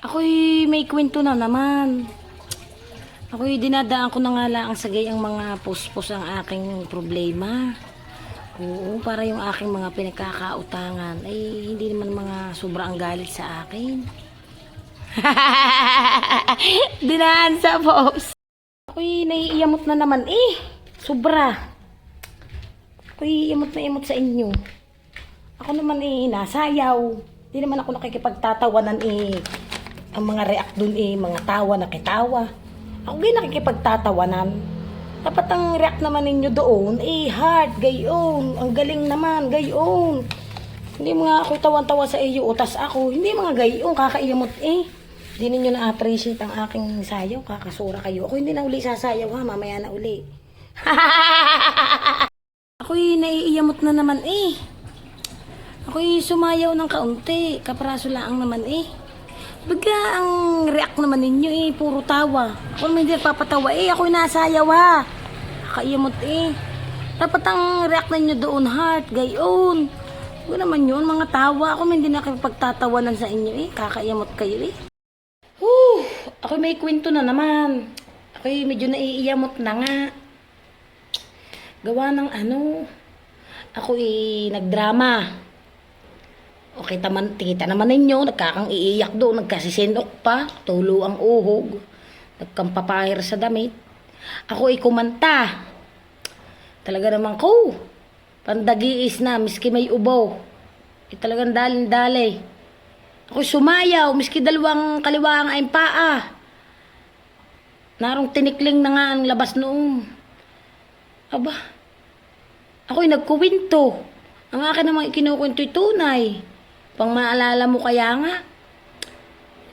Ako'y may kwento na naman. Ako'y dinadaan ko na nga lang sa gayang mga puspos ang aking problema. Oo, para yung aking mga pinagkakautangan ay hindi naman mga sobra ang galit sa akin. Dinaan sa boss. Ako'y naiiyamot na naman eh. Sobra. Ako'y iyamot na iyamot sa inyo. Ako naman eh, nasayaw. Hindi naman ako nakikipagtatawanan eh. Ang mga react dun eh, mga tawa na din nakikipagtatawanan. Dapat ang react naman ninyo doon, eh, heart, gayon. Ang galing naman, gayon. Hindi mga ako tawan-tawa sa iyo, utas ako. Hindi mga gayon, kakaiyamot eh. Hindi ninyo na-appreciate ang aking sayaw, kakasura kayo. Ako hindi na uli sasayaw ha, mamaya na uli. Ako'y naiiyamot na naman eh. Ako'y sumayaw ng kaunti. Kapraso lang naman eh. Baga ang react naman ninyo eh, puro tawa. Ako naman hindi nagpapatawa eh, ako'y nasayaw ha. Kakaiyamot eh. Dapat ang react ninyo doon, heart, gayon. Huwag naman yun, mga tawa. Ako hindi nakipagtatawanan sa inyo eh. Kakaiyamot kayo eh. Whew! Ako may kwento na naman. Ako'y medyo naiiyamot na nga. Gawa ng ano. Ako eh, nagdrama. Okay, taman, kita naman ninyo, nagkakang iiyak doon, nagkasisinok pa, tulo ang uhog, nagkampapahir sa damit. Ako ay kumanta. Talaga naman ko, pandagiis na, miski may ubaw. Eh, talagang dalin-dali. Ako sumayaw, miski dalawang kaliwang ay paa. Narong tinikling na nga ang labas noong. Aba, ako'y nagkuwinto. Ang akin namang ikinukwinto'y tunay. Pang maalala mo kaya nga.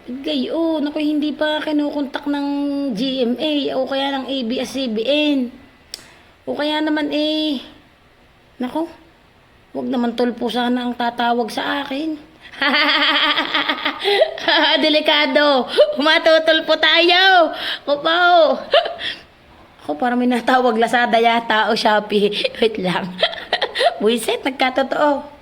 Gayon, ako hindi pa kinukontak ng GMA o kaya ng ABS-CBN. O kaya naman eh, nako, wag naman tulpo sana ang tatawag sa akin. Delikado, matutulpo tayo. Kupaw. Ako parang may natawag Lazada yata o Shopee. Wait lang. Buisit, nagkatotoo.